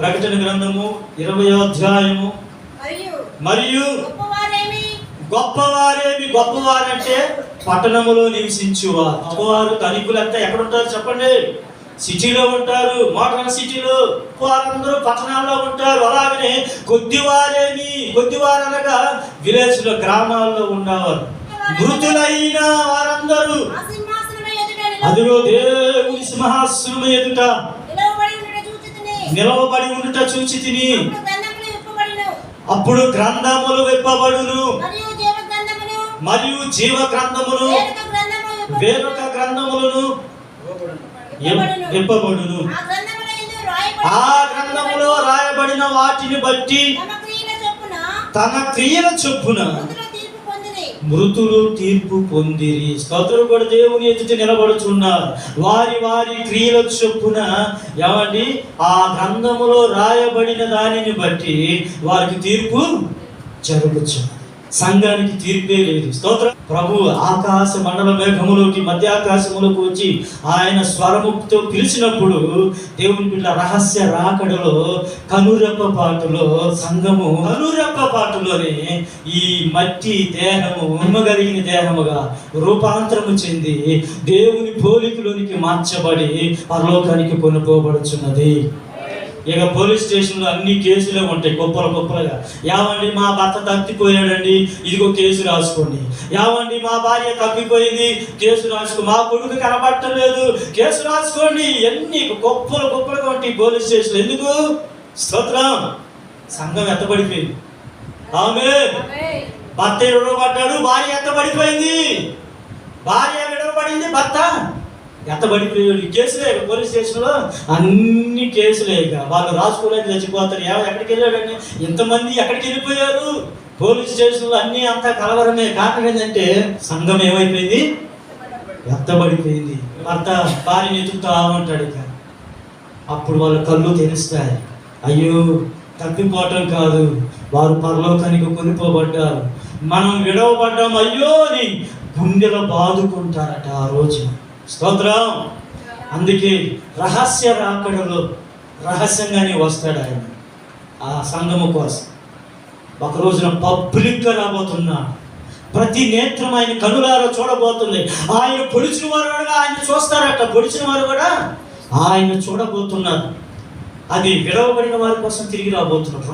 ప్రకటన గ్రంథము ఇరవై అధ్యాయము. మరియు గొప్పవారేమి? గొప్పవారంటే పట్టణములో నివసించువారు. గొప్పవారు ధనికులంతా ఎక్కడ ఉంటారు చెప్పండి? సిటీలో ఉంటారు మోటార్ సిటీలో వారందరూ పట్టణాల్లో ఉంటారు. అలాగనే కొద్దివారేమి? కొద్దివారు అనగా విలేజ్లో గ్రామాల్లో ఉండేవారు. మృతులైన వారందరూ అదిగో దేవుని సింహాసనం ఎదుట. నిలవబడి ఉండుట చూచి తిని. అప్పుడు గ్రంథములు విప్పబడును. మరియు జీవ గ్రంథములు. వేరొక గ్రంథములను విప్పబడును. ఆ గ్రంథముల రాయబడిన వాటిని బట్టి తన క్రియల చొప్పున మృతులు తీర్పు పొందిరి. స్తోత్రులు కూడా దేవుని ఎదుట నిలబడుచున్నారు. వారి వారి క్రియల చొప్పున ఏమండి? ఆ గ్రంథములో రాయబడిన దానిని బట్టి వారికి తీర్పు జరుగుచు సంఘానికి తీర్పే లేదు. స్తోత్రం. ప్రభు ఆకాశ మండల మేఘములోకి మధ్య ఆకాశములోకి వచ్చి ఆయన స్వరముతో పిలిచినప్పుడు దేవుని బిడ్డ రహస్య రాకడలో కనురెప్ప పాటులో సంఘము కనురెప్ప పాటులోనే ఈ మట్టి దేహము కలిగిన దేహముగా రూపాంతరము చెంది దేవుని పోలికలోనికి మార్చబడి పరలోకానికి కొనుకోబడుచున్నది ఇక పోలీస్ స్టేషన్లో అన్ని కేసులే ఉంటాయి కుప్పలు కుప్పలుగా. యావండి మా భర్త తప్పిపోయాడండి ఇదిగో కేసు రాసుకోండి. యావండి మా భార్య తప్పిపోయింది కేసు రాసుకో మా కొడుకు కనబట్టలేదు కేసు రాసుకోండి. ఎన్ని కుప్పలు కుప్పలుగా ఉంటాయి పోలీస్ స్టేషన్లు. ఎందుకు? స్తోత్రం. సంఘం ఎత్తబడిపోయింది. ఆమె భర్త విడవబడ్డాడు భార్య ఎత్తబడిపోయింది. భార్య విడవబడింది భర్త. ఎంత ఈ కేసులే పోలీస్ స్టేషన్లో అన్ని కేసులే ఇక. వాళ్ళు రాసుకోలేక చచ్చిపోతారు. ఎక్కడికి వెళ్ళాడని ఇంతమంది ఎక్కడికి వెళ్ళిపోయారు? పోలీస్ స్టేషన్లో అన్ని అంతా కలవరమే. కారణం ఏంటంటే సంఘం ఏమైపోయింది? ఎత్తబడిపోయింది భర్త భార్యని ఎదుగుతా ఉంటాడు ఇక. అప్పుడు వాళ్ళ కళ్ళు తెలుస్తాయి అయ్యో తప్పిపోవటం కాదు. వారు పరలోకానికి కొనిపోబడ్డారు. మనం విడవబడ్డాం. అయ్యో అని గుండెలో బాదుకుంటారట ఆ రోజు. స్తోత్రం. అందుకే రహస్య రాకడలో రహస్యంగానే వస్తాడు ఆయన ఆ సంఘము కోసం. ఒక రోజున పబ్లిక్గా రాబోతున్నాడు ప్రతి నేత్రం ఆయన కనులారా చూడబోతుంది. ఆయన పొడిచిన వారు కూడా ఆయన చూస్తారట పొడిచిన వారు కూడా ఆయన చూడబోతున్నారు. అది విడవబడిన వారి కోసం తిరిగి రాబోతున్నారు.